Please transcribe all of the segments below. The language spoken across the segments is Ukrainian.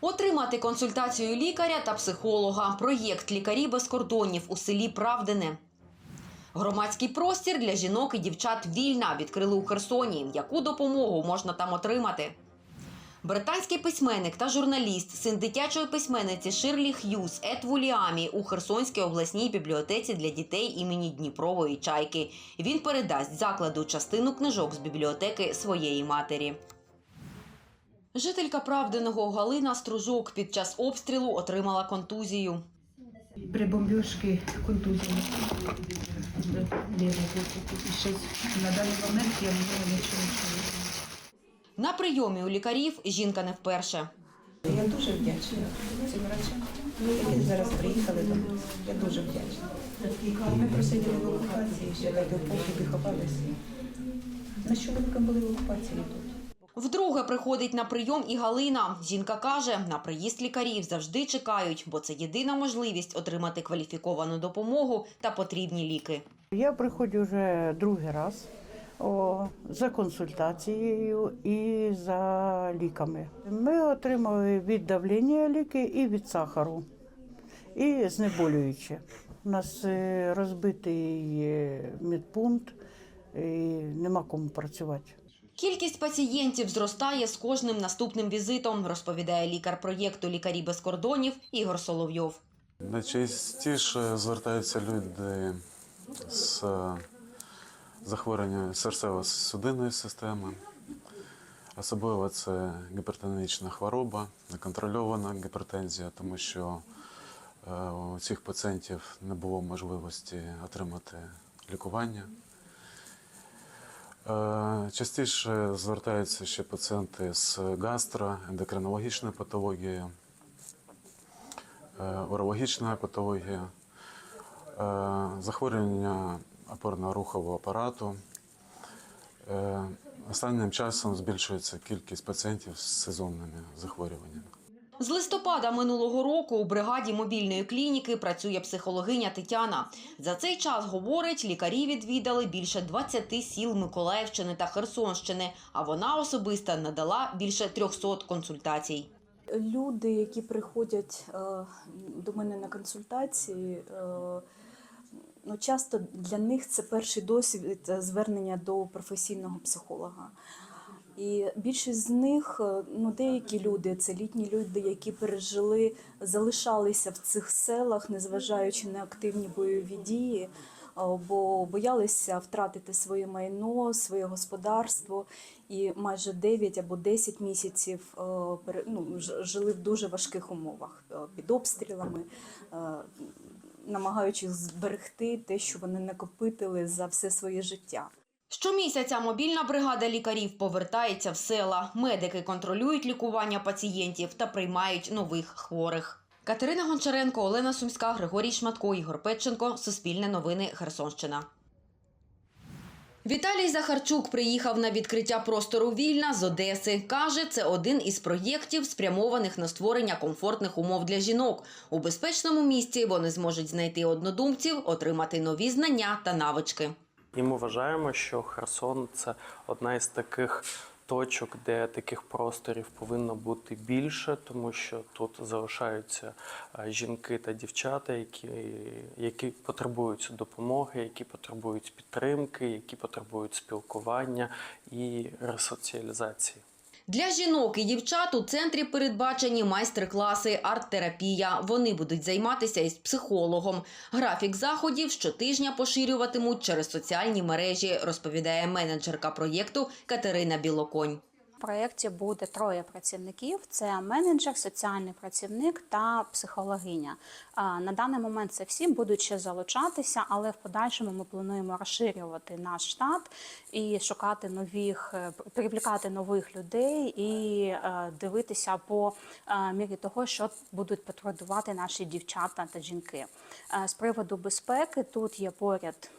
Отримати консультацію лікаря та психолога. Проєкт Лікарі без кордонів у селі Правдине. Громадський простір для жінок і дівчат вільна відкрили у Херсоні. Яку допомогу можна там отримати? Британський письменник та журналіст, син дитячої письменниці Ширлі Х'юз Ет Вуліамі у Херсонській обласній бібліотеці для дітей імені Дніпрової чайки. Він передасть закладу частину книжок з бібліотеки своєї матері. Жителька Правдиного Галина Стружок під час обстрілу отримала контузію. При И сейчас на данный момент я не знаю нічого нічого. На прийомі у лікарів жінка не вперше. Я дуже вдячна цим врачам, які зараз приїхали до нас. Я дуже вдячна. Ми просиділи в окупації, ще так поки ховалися. На що вони були в окупації тут? Вдруге приходить на прийом і Галина. Жінка каже, на приїзд лікарів завжди чекають, бо це єдина можливість отримати кваліфіковану допомогу та потрібні ліки. Я приходжу вже другий раз о, за консультацією і за ліками. Ми отримали від давлення ліки і від сахару, і знеболюючі. У нас е, розбитий медпункт, і нема кому працювати. Кількість пацієнтів зростає з кожним наступним візитом, розповідає лікар проєкту Лікарі без кордонів Ігор Соловйов. Найчастіше звертаються люди з е, захворюванням серцево-судинної системи. Особливо це гіпертонічна хвороба, неконтрольована гіпертензія, тому що е, у цих пацієнтів не було можливості отримати лікування. Е, Частіше звертаються ще пацієнти з гастроендокринологічною патологією, е, урологічна патологія, е, захворювання опорно-рухового апарату. Останнім часом збільшується кількість пацієнтів з сезонними захворюваннями. З листопада минулого року у бригаді мобільної клініки працює психологиня Тетяна. За цей час, говорить, лікарі відвідали більше 20 сіл Миколаївщини та Херсонщини, а вона особисто надала більше 300 консультацій. Люди, які приходять е, до мене на консультації, е, ну, часто для них це перший досвід е, звернення до професійного психолога. І більшість з них, е, ну деякі люди, це літні люди, які пережили, залишалися в цих селах, незважаючи на активні бойові дії, е, бо боялися втратити своє майно, своє господарство, і майже 9 або 10 місяців е, ну, жили в дуже важких умовах під обстрілами. Намагаючись зберегти те, що вони накопитили за все своє життя. Щомісяця мобільна бригада лікарів повертається в села. Медики контролюють лікування пацієнтів та приймають нових хворих. Катерина Гончаренко, Олена Сумська, Григорій Шматко, Ігор Петченко. Суспільне новини Херсонщина. Віталій Захарчук приїхав на відкриття простору Вільна з Одеси. Каже, це один із проєктів, спрямованих на створення комфортних умов для жінок. У безпечному місці вони зможуть знайти однодумців, отримати нові знання та навички. І ми вважаємо, що Херсон це одна із таких точок, де таких просторів повинно бути більше, тому що тут залишаються е, жінки та дівчата, які, які потребують допомоги, які потребують підтримки, які потребують спілкування і ресоціалізації. Для жінок і дівчат у центрі передбачені майстер-класи, арт-терапія. Вони будуть займатися із психологом. Графік заходів щотижня поширюватимуть через соціальні мережі, розповідає менеджерка проєкту Катерина Білоконь. Проєкті буде троє працівників: це менеджер, соціальний працівник та психологиня. На даний момент це всі будуть ще залучатися, але в подальшому ми плануємо розширювати наш штат і шукати нових, е, привлікати нових людей і е, дивитися по е, мірі того, що будуть потребувати наші дівчата та жінки. З приводу безпеки тут є поряд.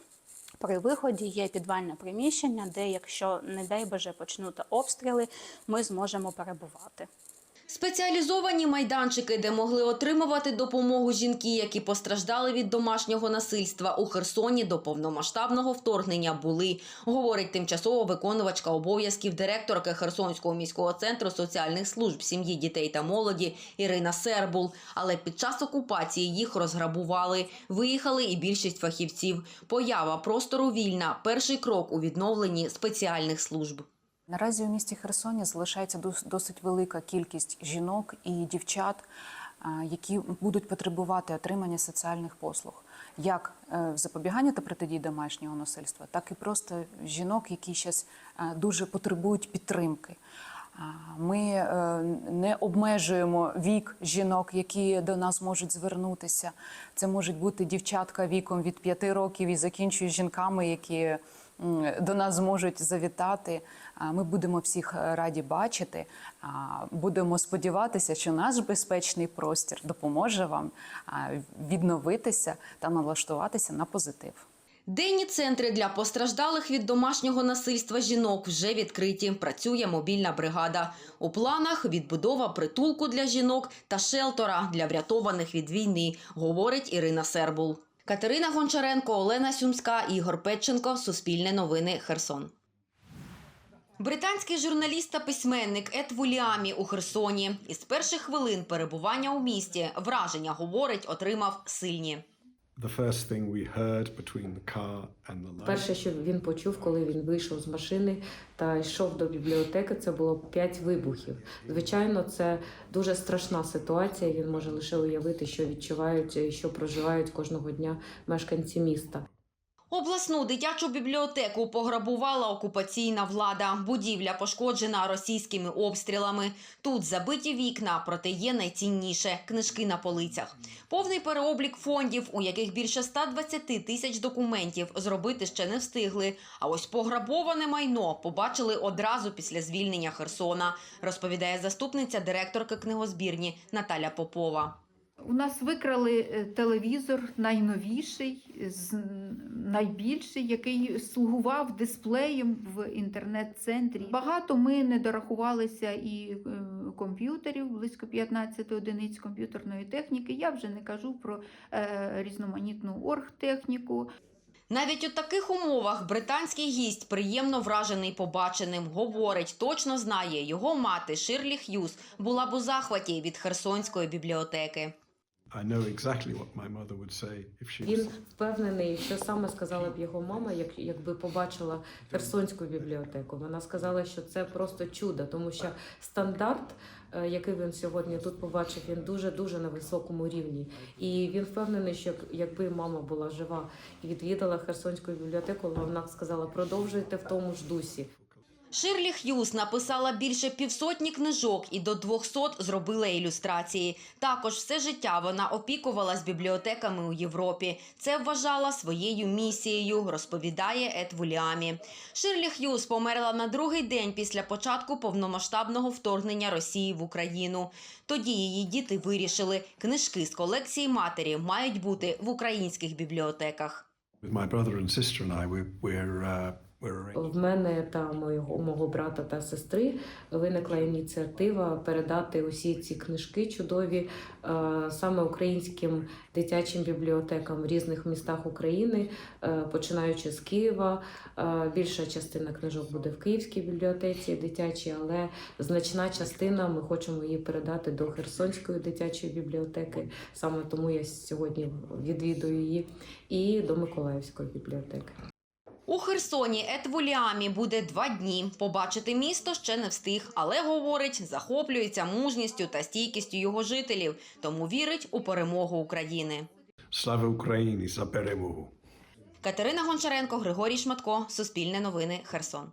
При виході є підвальне приміщення, де, якщо не дай Боже почнути обстріли, ми зможемо перебувати. Спеціалізовані майданчики, де могли отримувати допомогу жінки, які постраждали від домашнього насильства у Херсоні до повномасштабного вторгнення, були, говорить тимчасово виконувачка обов'язків директорки Херсонського міського центру соціальних служб сім'ї, дітей та молоді Ірина Сербул. Але під час окупації їх розграбували. Виїхали і більшість фахівців. Поява простору вільна перший крок у відновленні спеціальних служб. Наразі у місті Херсоні залишається досить велика кількість жінок і дівчат, які будуть потребувати отримання соціальних послуг, як е, в запобіганні та протидії домашнього насильства, так і просто жінок, які зараз дуже потребують підтримки. Ми е, не обмежуємо вік жінок, які до нас можуть звернутися. Це можуть бути дівчатка віком від 5 років і закінчує жінками, які до нас зможуть завітати. Ми будемо всіх е, раді бачити. Будемо сподіватися, що наш безпечний простір допоможе вам відновитися та налаштуватися на позитив. Денні центри для постраждалих від домашнього насильства жінок вже відкриті. Працює мобільна бригада. У планах відбудова притулку для жінок та шелтора для врятованих від війни, говорить Ірина Сербул. Катерина Гончаренко, Олена Сюмська, Ігор Петченко. Суспільне новини. Херсон. Британський журналіст та письменник Ед Вуліамі у Херсоні. Із перших хвилин перебування у місті враження, говорить, отримав сильні. Перше, що він почув, коли він вийшов з машини та йшов до бібліотеки, це було п'ять вибухів. Звичайно, це дуже страшна ситуація. Він може лише уявити, що відчувають і що проживають кожного дня мешканці міста. Обласну дитячу бібліотеку пограбувала окупаційна влада. Будівля пошкоджена російськими обстрілами. Тут забиті вікна, проте є найцінніше книжки на полицях. Повний переоблік фондів, у яких більше 120 тисяч документів зробити ще не встигли. А ось пограбоване майно побачили одразу після звільнення Херсона, розповідає заступниця директорки книгозбірні Наталя Попова. У нас викрали е, телевізор найновіший, найбільший, який слугував дисплеєм в інтернет-центрі. Багато ми не дорахувалися і е, комп'ютерів, близько 15 одиниць комп'ютерної техніки. Я вже не кажу про е, різноманітну оргтехніку. Навіть у таких умовах британський гість приємно вражений побаченим. Говорить, точно знає, його мати Ширлі Х'юз була б у захваті від Херсонської бібліотеки. I know exactly what my mother would say if she Він впевнений, що саме сказала б його мама, як якби побачила Херсонську бібліотеку. Вона сказала, що це просто чудо, тому що стандарт, е, який він сьогодні тут побачив, він дуже дуже на високому рівні. І він впевнений, що якби мама була жива і відвідала Херсонську бібліотеку, вона б сказала, продовжуйте в тому ж дусі. Ширлі Х'юз написала більше півсотні книжок і до 200 зробила ілюстрації. Також все життя вона опікувалась бібліотеками у Європі. Це вважала своєю місією, розповідає Ед Вуліамі. Ширлі Х'юз померла на другий день після початку повномасштабного вторгнення Росії в Україну. Тоді її діти вирішили, книжки з колекції матері мають бути в українських бібліотеках. В мене та моєго мого брата та сестри виникла ініціатива передати усі ці книжки чудові е, саме українським дитячим бібліотекам в різних містах України, е, починаючи з Києва. Е, Більша частина книжок буде в Київській бібліотеці дитячій, але значна частина ми хочемо її передати до Херсонської дитячої бібліотеки. Саме тому я сьогодні відвідую її, і до Миколаївської бібліотеки. У Херсоні Ед буде два дні. Побачити місто ще не встиг, але говорить, захоплюється мужністю та стійкістю його жителів, тому вірить у перемогу України. Слава Україні за перемогу. Катерина Гончаренко, Григорій Шматко, Суспільне новини, Херсон.